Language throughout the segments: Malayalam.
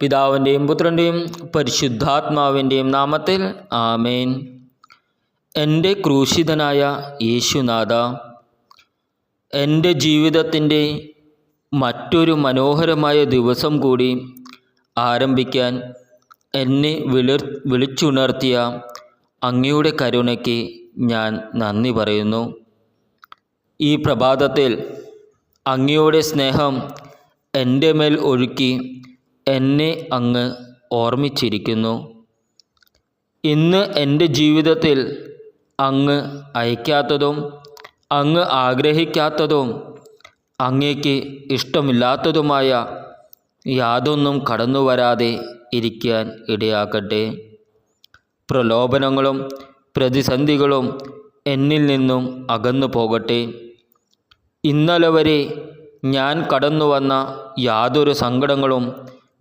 പിതാവിന്റെയും പുത്രന്റെയും പരിശുദ്ധാത്മാവിന്റെയും നാമത്തിൽ ആമേൻ. എന്റെ ക്രൂശിതനായ യേശുനാഥ എന്റെ ജീവിതത്തിന്റെ മറ്റൊരു മനോഹരമായ ദിവസം കൂടി ആരംഭിക്കാൻ എന്നെ വിളിർ വിളിച്ചുണർത്തിയ അങ്ങയുടെ കരുണയ്ക്ക് ഞാൻ നന്ദി പറയുന്നു. ഈ പ്രഭാതത്തിൽ അങ്ങയുടെ സ്നേഹം എന്റെ മേൽ ഒഴുക്കി എന്നെ അങ്ങ് ഓർമ്മിച്ചിരിക്കുന്നു. ഇന്ന് എന്റെ ജീവിതത്തിൽ അങ്ങ് അയക്കാത്തതും അങ്ങ് ആഗ്രഹിക്കാത്തതും അങ്ങേക്ക് ഇഷ്ടമില്ലാത്തതുമായ യാതൊന്നും കടന്നു വരാതെ ഇരിക്കാൻ ഇടയാക്കട്ടെ പ്രലോഭനങ്ങളും പ്രതിസന്ധികളും എന്നിൽ നിന്നും അകന്നു പോകട്ടെ. ഇന്നലെ വരെ ഞാൻ കടന്നു വന്ന യാതൊരു സങ്കടങ്ങളും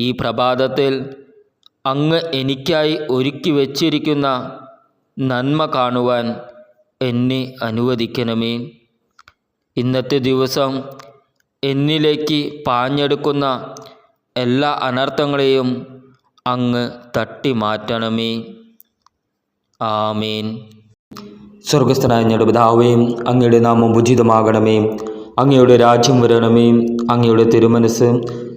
ഈ പ്രഭാതത്തിൽ അങ്ങ് എനിക്കായി ഒരുക്കി വച്ചിരിക്കുന്ന നന്മ കാണുവാൻ എന്നെ അനുവദിക്കണമേ. ഇന്നത്തെ ദിവസം എന്നിലേക്ക് പാഞ്ഞെടുക്കുന്ന എല്ലാ അനർത്ഥങ്ങളെയും അങ്ങ് തട്ടി മാറ്റണമേ. ആമേൻ. സ്വർഗസ്ഥനായ ഞങ്ങളുടെ പിതാവേയും അങ്ങയുടെ നാമം ഉചിതമാകണമേ. അങ്ങയുടെ രാജ്യം വരണമേ. അങ്ങയുടെ തിരുമനസ്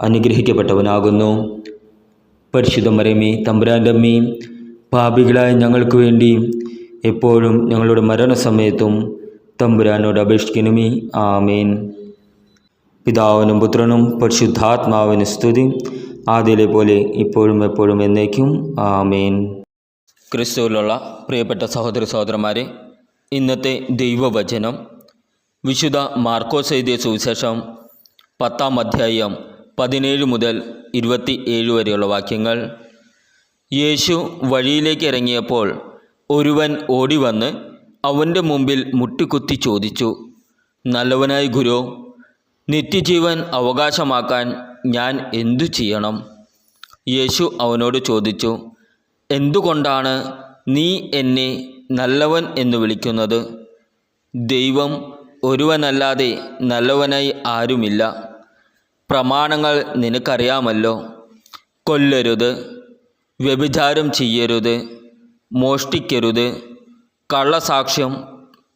അനുഗ്രഹിക്കപ്പെട്ടവനാകുന്നു. പരിശുദ്ധ മരമേ തമ്പുരാന്റമ്മേ പാപികളായ ഞങ്ങൾക്ക് വേണ്ടി എപ്പോഴും ഞങ്ങളുടെ മരണസമയത്തും തമ്പുരാനോട് അപേക്ഷിക്കണമേ. ആമേൻ. പിതാവിനും പുത്രനും പരിശുദ്ധാത്മാവിന് സ്തുതി. ആദ്യയിലെ പോലെ ഇപ്പോഴും എപ്പോഴും എന്നേക്കും. ആമേൻ. ക്രിസ്തുവിലുള്ള പ്രിയപ്പെട്ട സഹോദര സഹോദരന്മാരെ ഇന്നത്തെ ദൈവവചനം വിശുദ്ധ മാർക്കോസ് എഴുതിയ സുവിശേഷം പത്താം അധ്യായം പതിനേഴ് മുതൽ ഇരുപത്തി ഏഴ് വരെയുള്ള വാക്യങ്ങൾ. യേശു വഴിയിലേക്ക് ഇറങ്ങിയപ്പോൾ ഒരുവൻ ഓടി വന്ന് അവന്റെ മുമ്പിൽ മുട്ടിക്കുത്തി ചോദിച്ചു നല്ലവനായി ഗുരു നിത്യജീവൻ അവകാശമാക്കാൻ ഞാൻ എന്തു ചെയ്യണം? യേശു അവനോട് ചോദിച്ചു എന്തുകൊണ്ടാണ് നീ എന്നെ നല്ലവൻ എന്ന് വിളിക്കുന്നത്? ദൈവം ഒരുവനല്ലാതെ നല്ലവനായി ആരുമില്ല. പ്രമാണങ്ങൾ നിനക്കറിയാമല്ലോ. കൊല്ലരുത് വ്യഭിചാരം ചെയ്യരുത് മോഷ്ടിക്കരുത് കള്ളസാക്ഷ്യം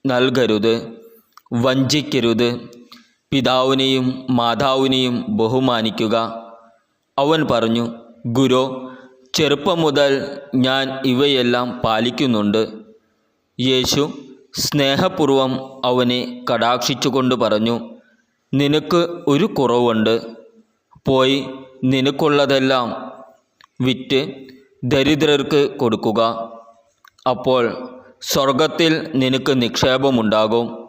നൽകരുത് വഞ്ചിക്കരുത് പിതാവിനെയും മാതാവിനെയും ബഹുമാനിക്കുക. അവൻ പറഞ്ഞു ഗുരു ചെറുപ്പം മുതൽ ഞാൻ ഇവയെല്ലാം പാലിക്കുന്നുണ്ട്. യേശു സ്നേഹപൂർവം അവനെ കടാക്ഷിച്ചുകൊണ്ട് പറഞ്ഞു നിനക്ക് ഒരു കുറവുണ്ട്. പോയി നിനക്കുള്ളതെല്ലാം വിറ്റ് ദരിദ്രർക്ക് കൊടുക്കുക. അപ്പോൾ സ്വർഗത്തിൽ നിനക്ക് നിക്ഷേപമുണ്ടാകും.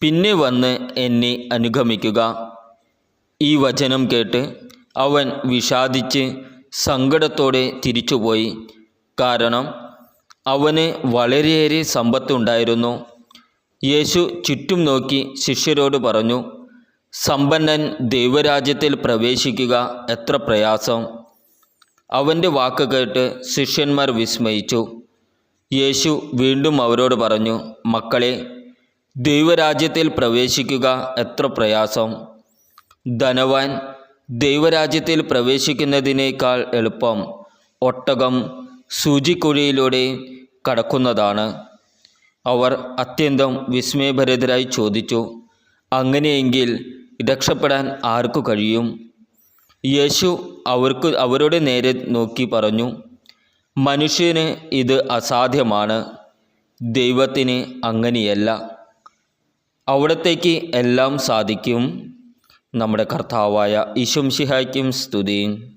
പിന്നെ വന്ന് എന്നെ അനുഗമിക്കുക. ഈ വചനം കേട്ട് അവൻ വിഷാദിച്ച് സങ്കടത്തോടെ തിരിച്ചുപോയി. കാരണം അവന് വളരെയേറെ സമ്പത്തുണ്ടായിരുന്നു. യേശു ചുറ്റും നോക്കി ശിഷ്യരോട് പറഞ്ഞു സമ്പന്നൻ ദൈവരാജ്യത്തിൽ പ്രവേശിക്കുക എത്ര പ്രയാസം. അവന്റെ വാക്ക് കേട്ട് ശിഷ്യന്മാർ വിസ്മയിച്ചു. യേശു വീണ്ടും അവരോട് പറഞ്ഞു മക്കളെ ദൈവരാജ്യത്തിൽ പ്രവേശിക്കുക എത്ര പ്രയാസം. ധനവാൻ ദൈവരാജ്യത്തിൽ പ്രവേശിക്കുന്നതിനേക്കാൾ എളുപ്പം ഒട്ടകം സൂചിക്കുഴിയിലൂടെ കടക്കുന്നതാണ്. അവർ അത്യന്തം വിസ്മയഭരിതരായി ചോദിച്ചു അങ്ങനെയെങ്കിൽ രക്ഷപ്പെടാൻ ആർക്കു കഴിയും? യേശു അവർക്ക് അവരുടെ നേരെ നോക്കി പറഞ്ഞു മനുഷ്യന് ഇത് അസാധ്യമാണ് ദൈവത്തിന് അങ്ങനെയല്ല. അവിടത്തേക്ക് എല്ലാം സാധിക്കും. നമ്മുടെ കർത്താവായ ഈശംഷിഹായ്ക്കും സ്തുതി.